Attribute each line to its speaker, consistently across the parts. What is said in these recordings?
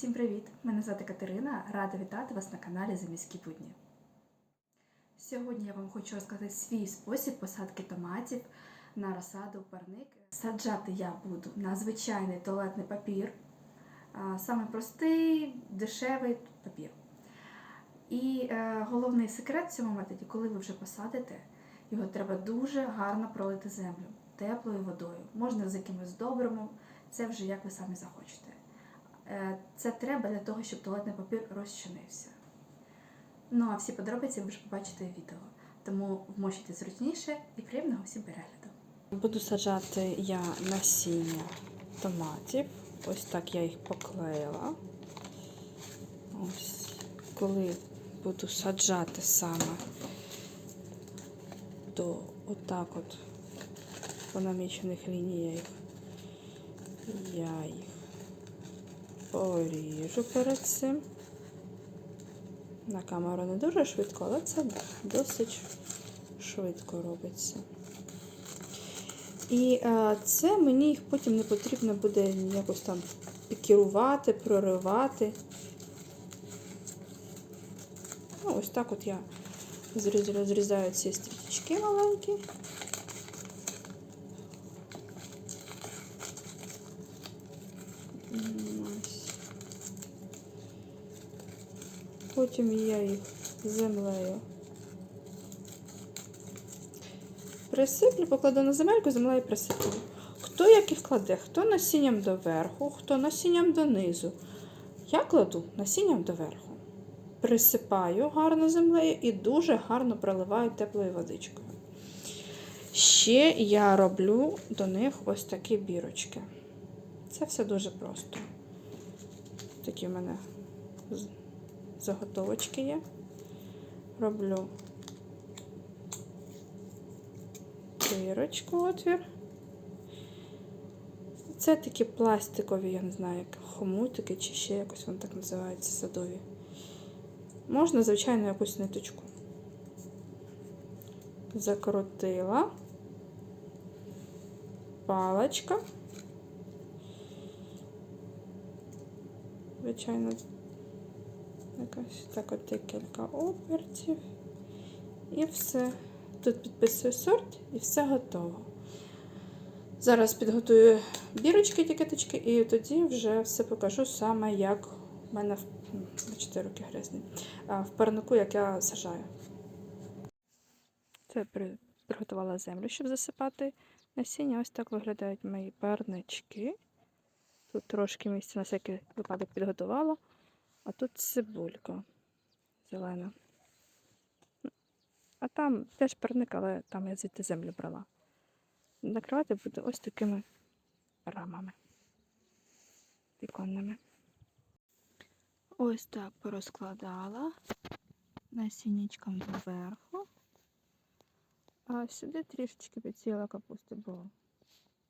Speaker 1: Всім привіт! Мене звати Катерина. Рада вітати вас на каналі Заміські будні. Сьогодні я вам хочу розказати свій спосіб посадки томатів на розсаду парник. Саджати я буду на звичайний туалетний папір, саме простий, дешевий папір. І е, головний секрет в цьому методі, коли ви вже посадите, його треба дуже гарно пролити землю теплою водою. Можна з якимось добривом, це вже як ви самі захочете. Е, Це треба для того, щоб туалетний папір розчинився. Ну а всі подробиці ви вже побачите в відео. Тому вмочите зручніше і приємного всім перегляду.
Speaker 2: Буду саджати я насіння томатів. Ось так я їх поклеїла. Ось, коли буду саджати саме, то отак от по намічених лініях я їх поріжу перед цим. На камеру не дуже швидко, але це досить швидко робиться. І е, це мені їх потім не потрібно буде якось там пікірувати, проривати. Ну, ось так от я розрізаю ці стрічки маленькі. М, ось. Потім я їх землею присиплю, покладу на земельку, землею присиплю. Хто як їх кладе? Хто насінням доверху, хто насінням донизу. Я кладу насінням доверху. Присипаю гарно землею і дуже гарно проливаю теплою водичкою. Ще я роблю до них ось такі бірочки. Це все дуже просто. Такі в мене заготовочки є. Роблю дирочку отвір. Це такі пластикові, я не знаю, як хомутики чи ще якось вони так називаються садові. Можна, звичайно, якусь ниточку. Закрутила. Паличка. Звичайно, якась так от декілька обертів. І все. Тут підписую сорт і все готово. Зараз підготую бірочки, тікеточки, і тоді вже все покажу саме, як в мене бачите, руки грязні, в парнику, як я сажаю. Це приготувала землю, щоб засипати насіння. Ось так виглядають мої парнички. Тут трошки місця на всякий випадок підготувала, а тут цибулька зелена. А там теж парник, але там я звідти землю брала. Накривати буду ось такими рамами віконними. Ось так порозкладала насіннячком доверху. А сюди трішечки підсіла капусти, бо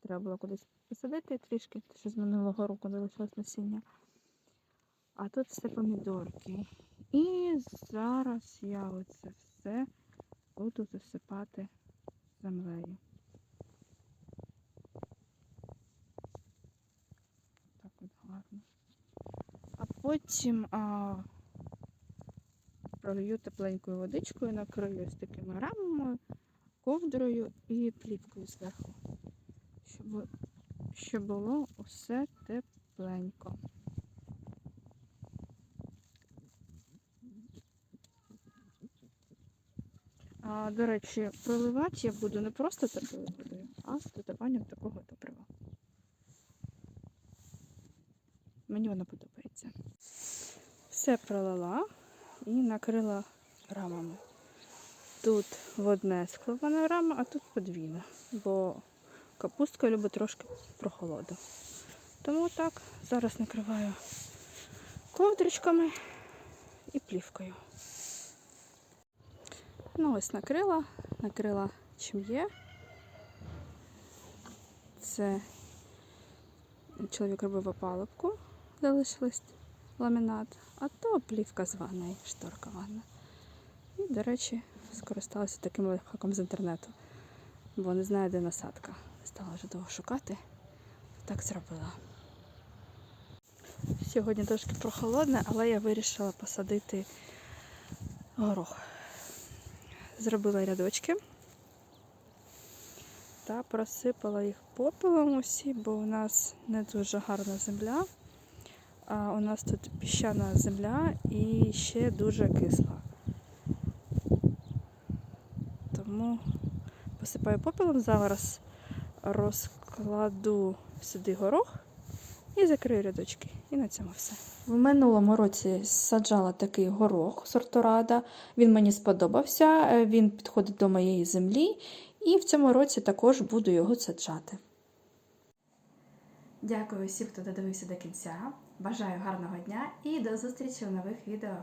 Speaker 2: треба було кудись посадити трішки, що з минулого року залишилось насіння. А тут все помідорки. І зараз я оце все буду засипати землею. Так от гарно. А потім а, пролью тепленькою водичкою, накрию ось такими рамами, ковдрою і плівкою зверху, щоб, щоб було усе тепленько. А, до речі, проливати я буду не просто теплою водою, а з додаванням такого добрива. Мені воно подобається. Все пролила і накрила рамами. Тут в одне склована рама, а тут подвійна, бо капустка любить трошки прохолоду. Тому так, зараз накриваю ковдричками і плівкою. Ну, ось накрила, накрила чим є. Це чоловік робив опалубку, залишилось ламінат, а то плівка з ванної, шторка ванна. І, до речі, скористалася таким лайфхаком з інтернету, бо не знаю, де насадка. Стала вже довго шукати, так зробила. Сьогодні трошки прохолодне, але я вирішила посадити горох. Зробила рядочки та просипала їх попелом усі, бо у нас не дуже гарна земля. А у нас тут піщана земля і ще дуже кисла. Тому посипаю попелом, зараз розкладу сюди горох і закрию рядочки. І на цьому все. В минулому році саджала такий горох сорторада. Він мені сподобався, е, він підходить до моєї землі, і в цьому році також буду його саджати.
Speaker 1: Дякую всім, хто додивився до кінця. Бажаю гарного дня і до зустрічі в нових відео.